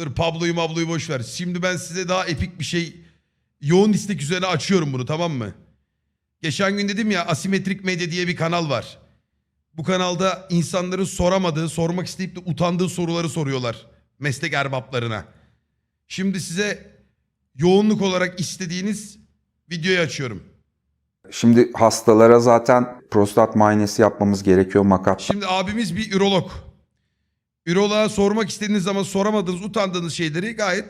Dur Pablo'yu Mablo'yu boş ver. Şimdi ben size daha epik bir şey yoğun istek üzerine açıyorum bunu tamam mı? Geçen gün dedim ya asimetrik medya diye bir kanal var. Bu kanalda insanların soramadığı, sormak isteyip de utandığı soruları soruyorlar meslek erbaplarına. Şimdi size yoğunluk olarak istediğiniz videoyu açıyorum. Şimdi hastalara zaten prostat muayenesi yapmamız gerekiyor makat Şimdi abimiz bir ürolog. Üroloğa sormak istediğiniz zaman soramadığınız, utandığınız şeyleri gayet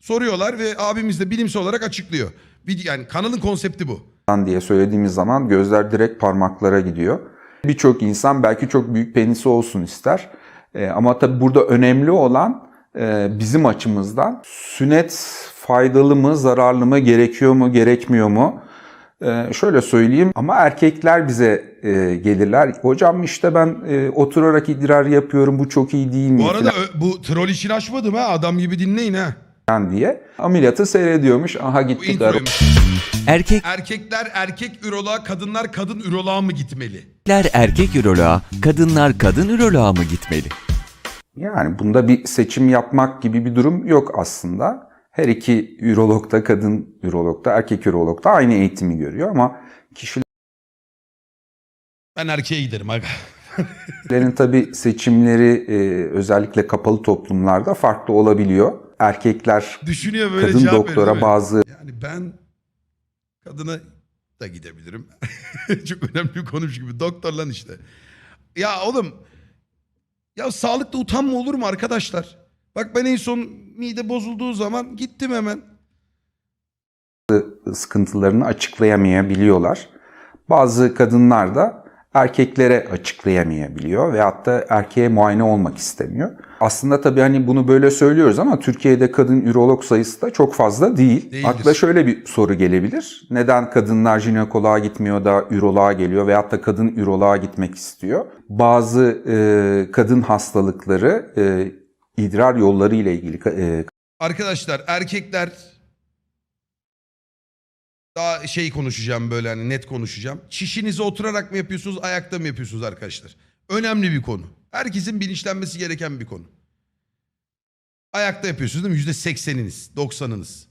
soruyorlar ve abimiz de bilimsel olarak açıklıyor. Bir- Yani kanalın konsepti bu. diye söylediğimiz zaman gözler direkt parmaklara gidiyor. Birçok insan belki çok büyük penisi olsun ister. Ee, ama tabii burada önemli olan e, bizim açımızdan sünnet faydalı mı, zararlı mı, gerekiyor mu, gerekmiyor mu? Ee, şöyle söyleyeyim ama erkekler bize e, gelirler. Hocam işte ben e, oturarak idrar yapıyorum bu çok iyi değil mi? Bu arada ö- bu troll işini açmadım ha. Adam gibi dinleyin ha. falan diye ameliyatı seyrediyormuş. Aha Bu gittik introymuş. Erkekler Erkekler erkek üroloğa, kadınlar kadın üroloğa mı gitmeli? erkek üroloğa, kadınlar kadın üroloğa mı gitmeli? Yani bunda bir seçim yapmak gibi bir durum yok aslında. Her iki ürolog da kadın ürolog da erkek ürolog da aynı eğitimi görüyor ama Ben erkeğe giderim aga. kişilerin tabii seçimleri e, özellikle kapalı toplumlarda farklı olabiliyor. Erkekler Düşünüyor böyle kadın cevap veriyor, değil doktora mi? bazı Yani ben kadına da gidebilirim. Çok önemli bir konumuş gibi. Doktor lan işte. Ya oğlum ya sağlıkta utanma olur mu arkadaşlar? Bak ben en son mide bozulduğu zaman gittim hemen. sıkıntılarını açıklayamayabiliyorlar. Bazı kadınlar da erkeklere açıklayamayabiliyor veyahut da erkeğe muayene olmak istemiyor. Aslında tabii hani bunu böyle söylüyoruz ama Türkiye'de kadın ürolog sayısı da çok fazla değil. Değildir. Akla şöyle bir soru gelebilir. Neden kadınlar jinekoloğa gitmiyor da üroloğa geliyor veyahut da kadın üroloğa gitmek istiyor? Bazı e, kadın hastalıkları e, idrar yolları ile ilgili e, Arkadaşlar erkekler daha şey konuşacağım böyle hani net konuşacağım. Çişinizi oturarak mı yapıyorsunuz ayakta mı yapıyorsunuz arkadaşlar? Önemli bir konu. Herkesin bilinçlenmesi gereken bir konu. Ayakta yapıyorsunuz değil mi? Yüzde sekseniniz, doksanınız.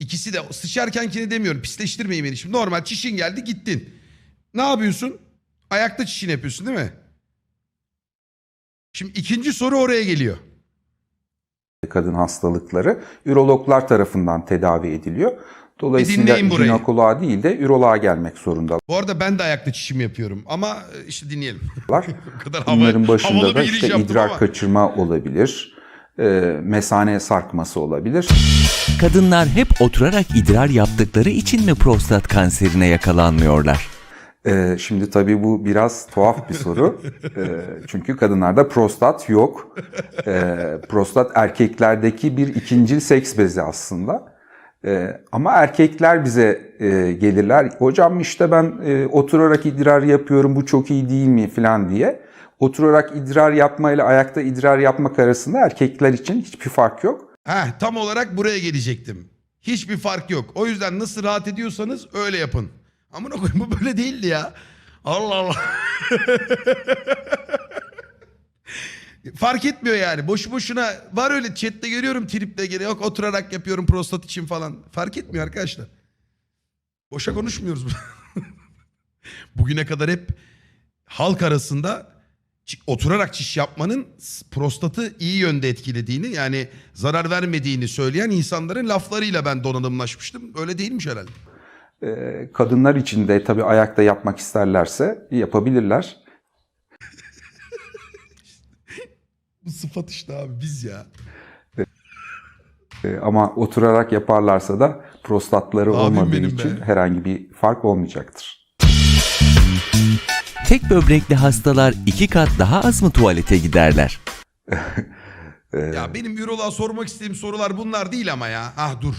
İkisi de sıçarkenkini demiyorum pisleştirmeyin beni şimdi. Normal çişin geldi gittin. Ne yapıyorsun? Ayakta çişini yapıyorsun değil mi? Şimdi ikinci soru oraya geliyor. kadın hastalıkları ürologlar tarafından tedavi ediliyor. Dolayısıyla burayı. jinekoloğa değil de üroloğa gelmek zorundalar. Bu arada ben de ayakta çişimi yapıyorum ama e, işte dinleyelim. kadar hava, Bunların başında da işte idrar ama. kaçırma olabilir, e, mesane sarkması olabilir. Kadınlar hep oturarak idrar yaptıkları için mi prostat kanserine yakalanmıyorlar? E, şimdi tabii bu biraz tuhaf bir soru. E, çünkü kadınlarda prostat yok. E, prostat erkeklerdeki bir ikincil seks bezi aslında. E, ama erkekler bize e, gelirler. Hocam işte ben e, oturarak idrar yapıyorum bu çok iyi değil mi falan diye. Oturarak idrar yapmayla ayakta idrar yapmak arasında erkekler için hiçbir fark yok. Heh, tam olarak buraya gelecektim. Hiçbir fark yok. O yüzden nasıl rahat ediyorsanız öyle yapın. Amına koyayım bu böyle değildi ya. Allah Allah. Fark etmiyor yani. Boşu boşuna var öyle chatte görüyorum triple geri. Yok oturarak yapıyorum prostat için falan. Fark etmiyor arkadaşlar. Boşa konuşmuyoruz. Bugüne kadar hep halk arasında oturarak çiş yapmanın prostatı iyi yönde etkilediğini yani zarar vermediğini söyleyen insanların laflarıyla ben donanımlaşmıştım. Öyle değilmiş herhalde. E, kadınlar için de tabii ayakta yapmak isterlerse yapabilirler. Bu sıfat işte abi biz ya. E, ama oturarak yaparlarsa da prostatları Abim olmadığı için be. herhangi bir fark olmayacaktır. Tek böbrekli hastalar iki kat daha az mı tuvalete giderler? Ya benim üroloğa sormak istediğim sorular bunlar değil ama ya. Ah dur.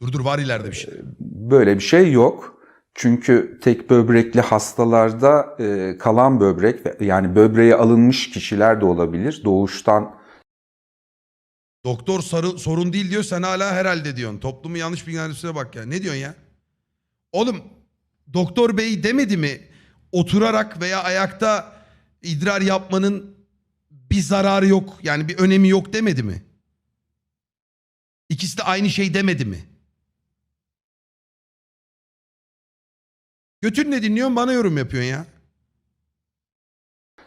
Dur dur var ileride bir şey. Böyle bir şey yok. Çünkü tek böbrekli hastalarda e, kalan böbrek yani böbreğe alınmış kişiler de olabilir. Doğuştan Doktor sarı, sorun değil diyor sen hala herhalde diyorsun. Toplumu yanlış bilgilendirmesine bak ya. Ne diyorsun ya? Oğlum doktor bey demedi mi oturarak veya ayakta idrar yapmanın bir zararı yok yani bir önemi yok demedi mi? İkisi de aynı şey demedi mi? Götün ne dinliyorsun bana yorum yapıyorsun ya.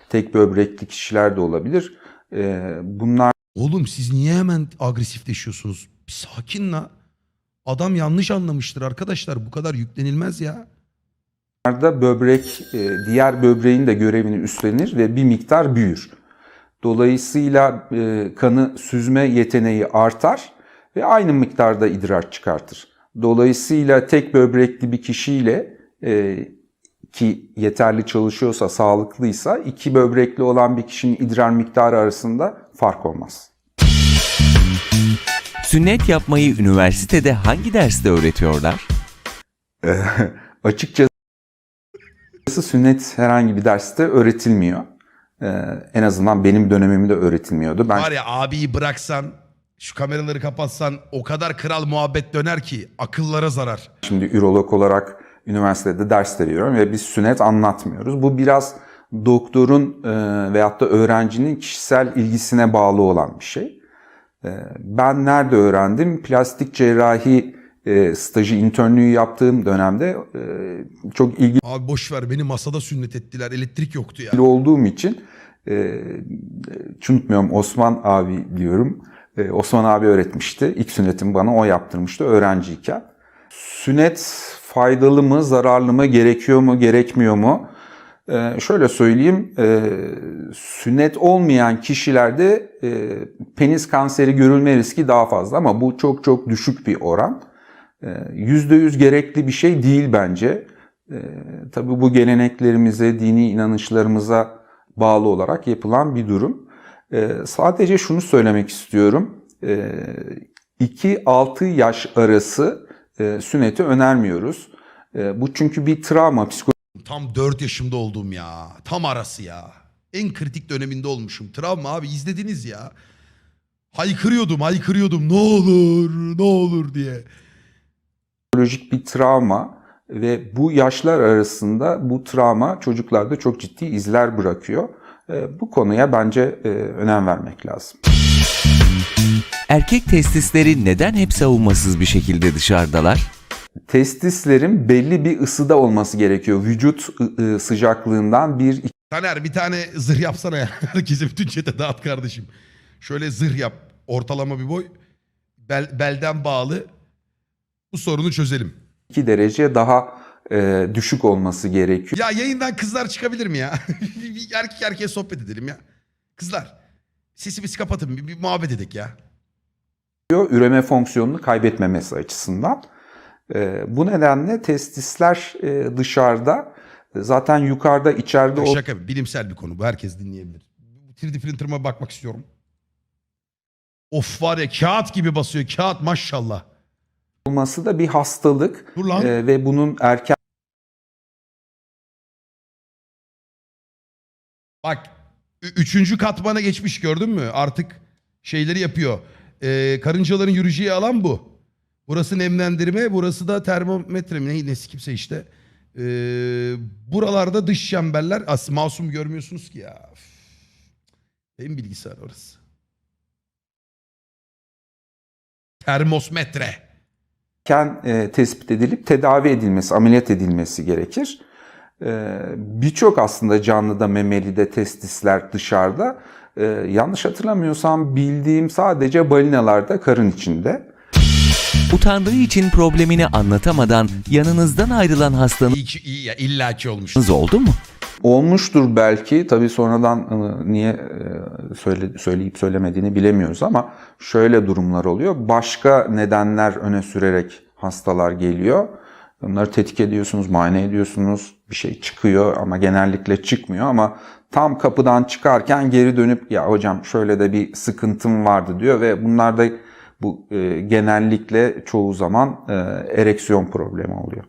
tek böbrekli kişiler de olabilir. Ee, bunlar Oğlum siz niye hemen agresifleşiyorsunuz? Bir sakin la. Adam yanlış anlamıştır arkadaşlar. Bu kadar yüklenilmez ya. da böbrek e, diğer böbreğin de görevini üstlenir ve bir miktar büyür. Dolayısıyla e, kanı süzme yeteneği artar ve aynı miktarda idrar çıkartır. Dolayısıyla tek böbrekli bir kişiyle e, ki yeterli çalışıyorsa, sağlıklıysa iki böbrekli olan bir kişinin idrar miktarı arasında fark olmaz. Sünnet yapmayı üniversitede hangi derste öğretiyorlar? Ee, açıkçası sünnet herhangi bir derste öğretilmiyor. Ee, en azından benim dönemimde öğretilmiyordu. Ben Var ya abiyi bıraksan, şu kameraları kapatsan o kadar kral muhabbet döner ki akıllara zarar. şimdi ürolog olarak üniversitede ders veriyorum ve biz sünnet anlatmıyoruz. Bu biraz doktorun e, veyahut da öğrencinin kişisel ilgisine bağlı olan bir şey. E, ben nerede öğrendim? Plastik cerrahi e, stajı, internlüğü yaptığım dönemde çok ilgili Abi boş ver beni masada sünnet ettiler. Elektrik yoktu ya. olduğum için hiç unutmuyorum Osman abi diyorum. Osman abi öğretmişti. İlk sünnetimi bana o yaptırmıştı öğrenciyken. Sünnet faydalı mı, zararlı mı, gerekiyor mu, gerekmiyor mu? E, şöyle söyleyeyim, e, sünnet olmayan kişilerde e, penis kanseri görülme riski daha fazla ama bu çok çok düşük bir oran. E, %100 gerekli bir şey değil bence. E, tabii bu geleneklerimize, dini inanışlarımıza bağlı olarak yapılan bir durum. E, sadece şunu söylemek istiyorum. E, 2-6 yaş arası e, sünneti önermiyoruz. E, bu çünkü bir travma, Tam 4 yaşımda olduğum ya. Tam arası ya. En kritik döneminde olmuşum. Travma abi izlediniz ya. Haykırıyordum haykırıyordum ne olur ne olur diye. psikolojik bir travma ve bu yaşlar arasında bu travma çocuklarda çok ciddi izler bırakıyor. E, bu konuya bence e, önem vermek lazım. Erkek testisleri neden hep savunmasız bir şekilde dışarıdalar? Testislerin belli bir ısıda olması gerekiyor. Vücut ı- ı, sıcaklığından bir Taner bir tane zırh yapsana ya. Herkese bütün çete dağıt kardeşim. Şöyle zırh yap. Ortalama bir boy. Bel, belden bağlı. Bu sorunu çözelim. 2 derece daha e, düşük olması gerekiyor. Ya yayından kızlar çıkabilir mi ya? erkek erkeğe sohbet edelim ya. Kızlar sesimizi kapatın bir, bir muhabbet edek ya. Üreme fonksiyonunu kaybetmemesi açısından. E, bu nedenle testisler e, dışarıda zaten yukarıda içeride ol- Şaka bilimsel bir konu bu herkes dinleyebilir. 3D printer'ıma bakmak istiyorum. Of var ya kağıt gibi basıyor kağıt maşallah. olması da bir hastalık Dur lan. E, ve bunun erken Bak üçüncü katmana geçmiş gördün mü? Artık şeyleri yapıyor. Ee, karıncaların yürüyeceği alan bu. Burası nemlendirme, burası da termometre mi ne, kimse işte. Ee, buralarda dış çemberler. Aslında masum görmüyorsunuz ki ya. Üf. Benim bilgisayar orası. Termosmetre. erken e, tespit edilip tedavi edilmesi, ameliyat edilmesi gerekir. E, Birçok aslında canlıda memelide testisler dışarıda. E, yanlış hatırlamıyorsam bildiğim sadece balinalarda karın içinde. Utandığı için problemini anlatamadan yanınızdan ayrılan hastanız İyi ki iyi ya illaki olmuş. oldu mu? Olmuştur belki. Tabii sonradan e, niye e, söyle, söyleyip söylemediğini bilemiyoruz ama şöyle durumlar oluyor. Başka nedenler öne sürerek hastalar geliyor. Onları tetkik ediyorsunuz, muayene ediyorsunuz. Bir şey çıkıyor ama genellikle çıkmıyor ama tam kapıdan çıkarken geri dönüp ya hocam şöyle de bir sıkıntım vardı diyor ve bunlar da bu e, genellikle çoğu zaman e, ereksiyon problemi oluyor.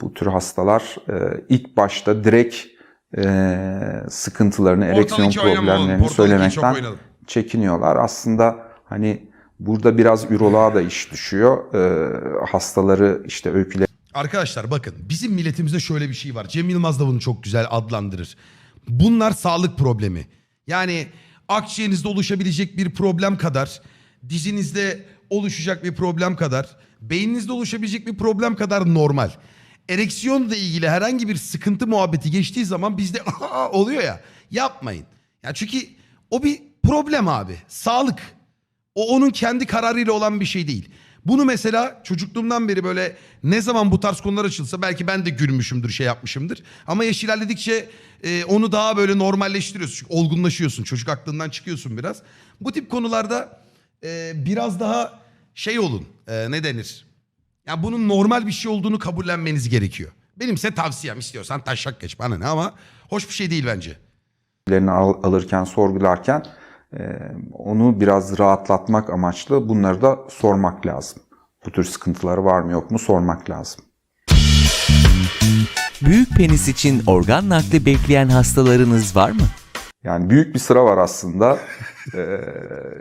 Bu tür hastalar e, ilk başta direkt e, sıkıntılarını, ereksiyon oynama oğlum, problemlerini söylemekten çekiniyorlar. Aslında hani burada biraz üroloğa da iş düşüyor. E, hastaları işte öyküle Arkadaşlar bakın bizim milletimizde şöyle bir şey var. Cem Yılmaz da bunu çok güzel adlandırır. Bunlar sağlık problemi. Yani akciğerinizde oluşabilecek bir problem kadar dizinizde oluşacak bir problem kadar, beyninizde oluşabilecek bir problem kadar normal. Ereksiyonla ilgili herhangi bir sıkıntı muhabbeti geçtiği zaman bizde oluyor ya. Yapmayın. Ya çünkü o bir problem abi. Sağlık. O onun kendi kararıyla olan bir şey değil. Bunu mesela çocukluğumdan beri böyle ne zaman bu tarz konular açılsa belki ben de gülmüşümdür, şey yapmışımdır. Ama yaş ilerledikçe e, onu daha böyle normalleştiriyorsun. Çünkü olgunlaşıyorsun. Çocuk aklından çıkıyorsun biraz. Bu tip konularda e, biraz daha şey olun. e, ne denir? Ya bunun normal bir şey olduğunu kabullenmeniz gerekiyor. Benimse tavsiyem istiyorsan taşak geç bana ne ama hoş bir şey değil bence. al- alırken, sorgularken onu biraz rahatlatmak amaçlı bunları da sormak lazım. Bu tür sıkıntıları var mı yok mu sormak lazım. Büyük penis için organ nakli bekleyen hastalarınız var mı? Yani büyük bir sıra var aslında. E,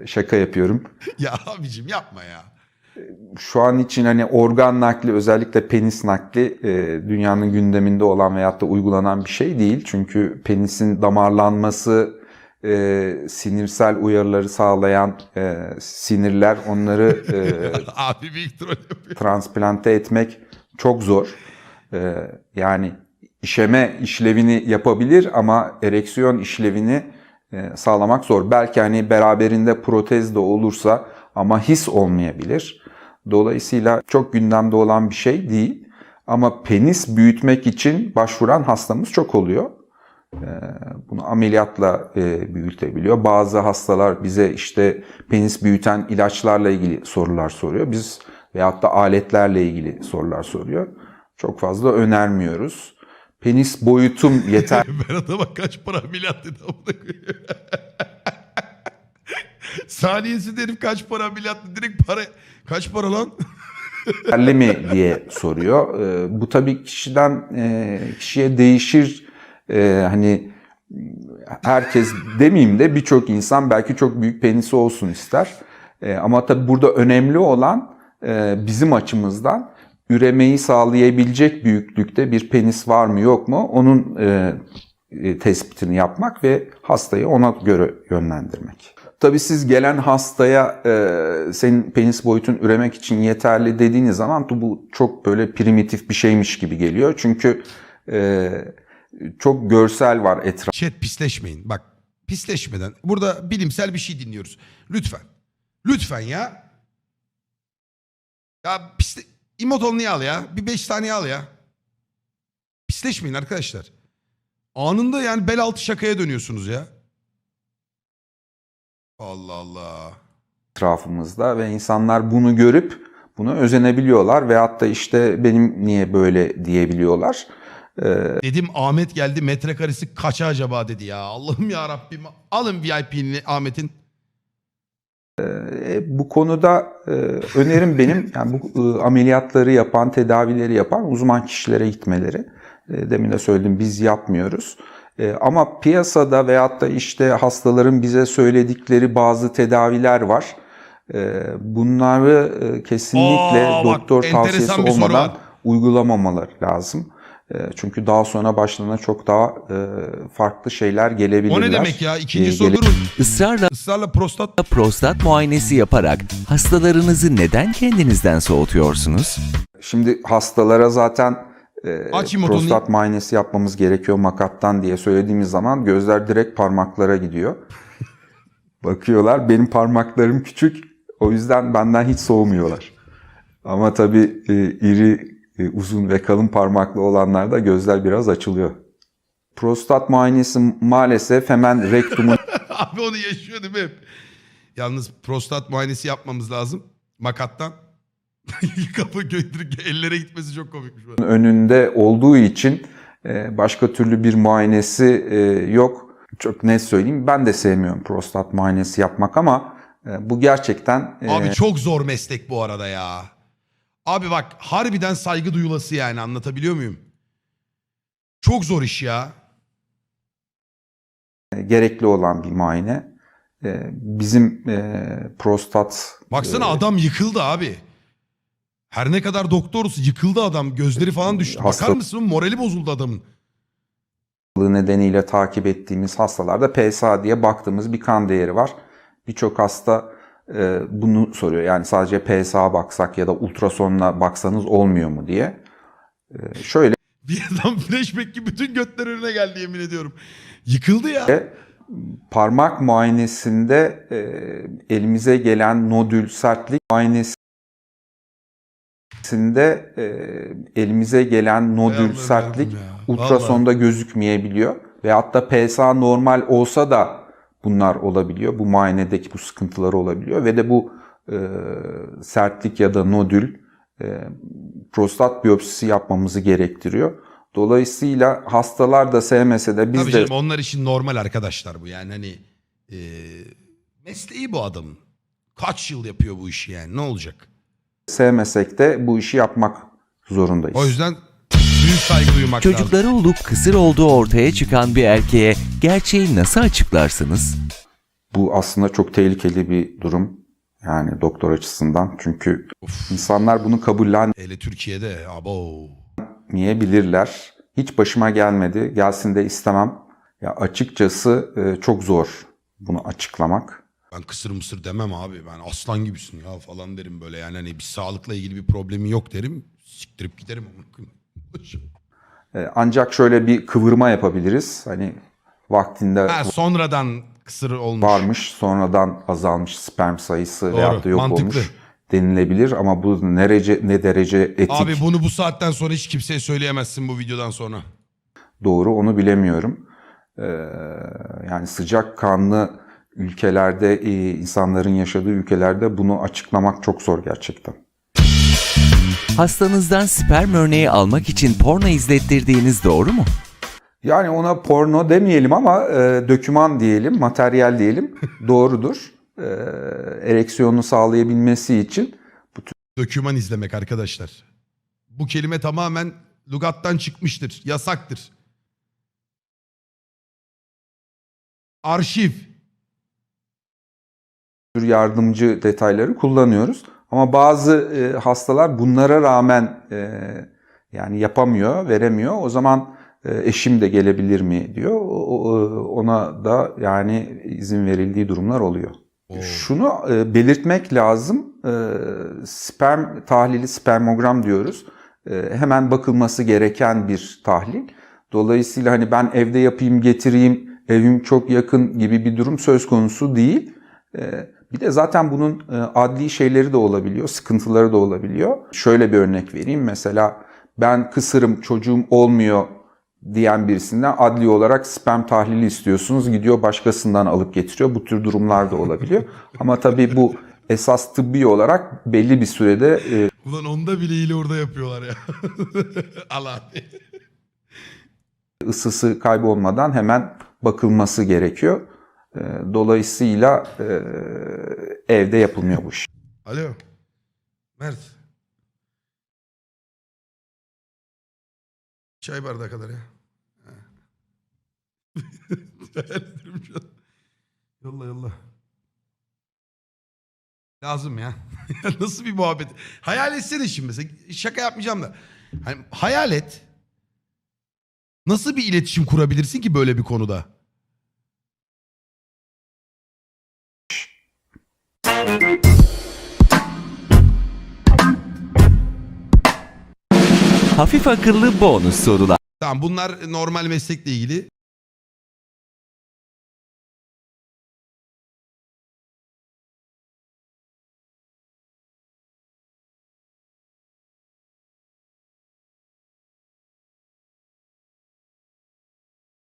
şaka yapıyorum. ya abicim yapma ya. Şu an için hani organ nakli özellikle penis nakli e, dünyanın gündeminde olan veyahut da uygulanan bir şey değil. Çünkü penisin damarlanması, e, sinirsel uyarıları sağlayan e, sinirler onları e, Abi büyük troll yapıyor. transplante etmek çok zor. E, yani işeme işlevini yapabilir ama ereksiyon işlevini e, sağlamak zor. Belki hani beraberinde protez de olursa ama his olmayabilir. Dolayısıyla çok gündemde olan bir şey değil. Ama penis büyütmek için başvuran hastamız çok oluyor. Ee, Bunu ameliyatla e, büyütebiliyor. Bazı hastalar bize işte penis büyüten ilaçlarla ilgili sorular soruyor. Biz veyahut da aletlerle ilgili sorular soruyor. Çok fazla önermiyoruz. Penis boyutum yeter Berat'a bak kaç para ameliyat dedi. Saniyesi herif kaç para ameliyat. Direkt para kaç para lan? yeterli mi diye soruyor. Ee, Bu tabii kişiden e, kişiye değişir. Ee, Hani herkes demeyeyim de birçok insan belki çok büyük penisi olsun ister. Ee, Ama tabii burada önemli olan e, bizim açımızdan üremeyi sağlayabilecek büyüklükte bir penis var mı yok mu onun e, e, tespitini yapmak ve hastayı ona göre yönlendirmek. Tabii siz gelen hastaya e, senin penis boyutun üremek için yeterli dediğiniz zaman bu çok böyle primitif bir şeymiş gibi geliyor. Çünkü e, çok görsel var etrafta. Chat pisleşmeyin. Bak pisleşmeden. Burada bilimsel bir şey dinliyoruz. Lütfen. Lütfen ya. Ya pisle... İmotol niye al ya? Bir beş tane al ya. Pisleşmeyin arkadaşlar. Anında yani bel altı şakaya dönüyorsunuz ya. Allah Allah. etrafımızda ve insanlar bunu görüp buna özenebiliyorlar veyahut da işte benim niye böyle diyebiliyorlar. Dedim Ahmet geldi metrekaresi kaça acaba dedi ya. Allah'ım ya Rabbim. Alın VIP'ni Ahmet'in. E, bu konuda e, önerim benim yani bu e, ameliyatları yapan, tedavileri yapan uzman kişilere gitmeleri. E, demin de söyledim biz yapmıyoruz. E, ama piyasada veyahut da işte hastaların bize söyledikleri bazı tedaviler var. E, bunları e, kesinlikle bak, doktor enteresan tavsiyesi olmadan uygulamamaları lazım. E, Çünkü daha sonra başlarına çok daha e, farklı şeyler gelebilirler. O ne demek ya? İkinci E, soru. Israrla Israrla prostat prostat muayenesi yaparak hastalarınızı neden kendinizden soğutuyorsunuz? Şimdi hastalara zaten e, prostat muayenesi yapmamız gerekiyor makattan diye söylediğimiz zaman gözler direkt parmaklara gidiyor. Bakıyorlar benim parmaklarım küçük o yüzden benden hiç soğumuyorlar. Ama tabii e, iri, uzun ve kalın parmaklı olanlarda gözler biraz açılıyor. Prostat muayenesi maalesef hemen rektumun Abi onu yaşıyor değil mi hep? Yalnız prostat muayenesi yapmamız lazım. Makattan. Kapı götürüp ellere gitmesi çok komikmiş. önünde olduğu için e, başka türlü bir muayenesi e, yok. Çok net söyleyeyim ben de sevmiyorum prostat muayenesi yapmak ama e, bu gerçekten e, Abi çok zor meslek bu arada ya. Abi bak harbiden saygı duyulası yani anlatabiliyor muyum? Çok zor iş ya. gerekli olan bir muayene. E, Bizim e, prostat Baksana adam yıkıldı abi. Her ne kadar doktoruz yıkıldı adam. Gözleri falan düştü. Bakar mısın? Morali bozuldu adamın. hastalığı nedeniyle takip ettiğimiz hastalarda PSA diye baktığımız bir kan değeri var. Birçok hasta e, bunu soruyor. Yani sadece PSA baksak ya da ultrasonla baksanız olmuyor mu diye. E, şöyle Bir adam flashback gibi bütün götler önüne geldi yemin ediyorum. Yıkıldı ya. parmak muayenesinde e, elimize gelen nodül sertlik muayenesinde e, elimize gelen nodül sertlik ultrasonda gözükmeyebiliyor. Ve hatta PSA normal olsa da bunlar olabiliyor. Bu muayenedeki bu sıkıntıları olabiliyor. Ve de bu e, sertlik ya da nodül e, prostat biyopsisi yapmamızı gerektiriyor. Dolayısıyla hastalar da sevmese de biz Tabii de canım onlar için normal arkadaşlar bu yani hani e, mesleği bu adamın. Kaç yıl yapıyor bu işi yani ne olacak? sevmesek de bu işi yapmak zorundayız. O yüzden büyük saygı duymak lazım. Çocukları olup kısır olduğu ortaya çıkan bir erkeğe gerçeği nasıl açıklarsınız? Bu aslında çok tehlikeli bir durum. Yani doktor açısından. Çünkü insanlar bunu Hele Türkiye'de abo. kabullenmeyebilirler. Hiç başıma gelmedi. Gelsin de istemem. Ya açıkçası e, çok zor bunu açıklamak. Ben kısır mısır demem abi. Ben aslan gibisin ya falan derim böyle. Yani hani bir sağlıkla ilgili bir problemi yok derim. Siktirip giderim. E, Ancak şöyle bir kıvırma yapabiliriz. Hani vaktinde ha, sonradan kısır olmuş. varmış, sonradan azalmış sperm sayısı Doğru, veyahut da yok mantıklı. olmuş denilebilir ama bu ne derece ne derece etik Abi bunu bu saatten sonra hiç kimseye söyleyemezsin bu videodan sonra. doğru onu bilemiyorum. Ee, yani sıcak kanlı ülkelerde e, insanların yaşadığı ülkelerde bunu açıklamak çok zor gerçekten. Hastanızdan sperm örneği almak için porno izlettirdiğiniz doğru mu? Yani ona porno demeyelim ama e, döküman diyelim, materyal diyelim doğrudur. E, ereksiyonu sağlayabilmesi için Döküman izlemek arkadaşlar. Bu kelime tamamen lugattan çıkmıştır. Yasaktır. Arşiv. tür yardımcı detayları kullanıyoruz. Ama bazı e, hastalar bunlara rağmen e, yani yapamıyor, veremiyor. O zaman e, eşim de gelebilir mi diyor. Ona da yani izin verildiği durumlar oluyor. Oo. Şunu belirtmek lazım. Sperm tahlili spermogram diyoruz. Hemen bakılması gereken bir tahlil. Dolayısıyla hani ben evde yapayım getireyim evim çok yakın gibi bir durum söz konusu değil. Bir de zaten bunun e, adli şeyleri de olabiliyor, sıkıntıları da olabiliyor. Şöyle bir örnek vereyim. Mesela ben kısırım, çocuğum olmuyor diyen birisinden adli olarak sperm tahlili istiyorsunuz. Gidiyor başkasından alıp getiriyor. Bu tür durumlar da olabiliyor. Ama tabii bu esas tıbbi olarak belli bir sürede e, Ulan onda bile hile orada yapıyorlar ya. Al abi. ısısı kaybolmadan hemen bakılması gerekiyor. E, Dolayısıyla e, evde yapılmıyor bu iş. Alo. Mert. Çay bardağı kadar ya. Yolla yolla. Lazım ya. Nasıl bir muhabbet? Hayal etsene şimdi mesela. Şaka yapmayacağım da. Hani hayal et. Nasıl bir iletişim kurabilirsin ki böyle bir konuda? Hafif akıllı bonus sorular. Tamam bunlar normal meslekle ilgili.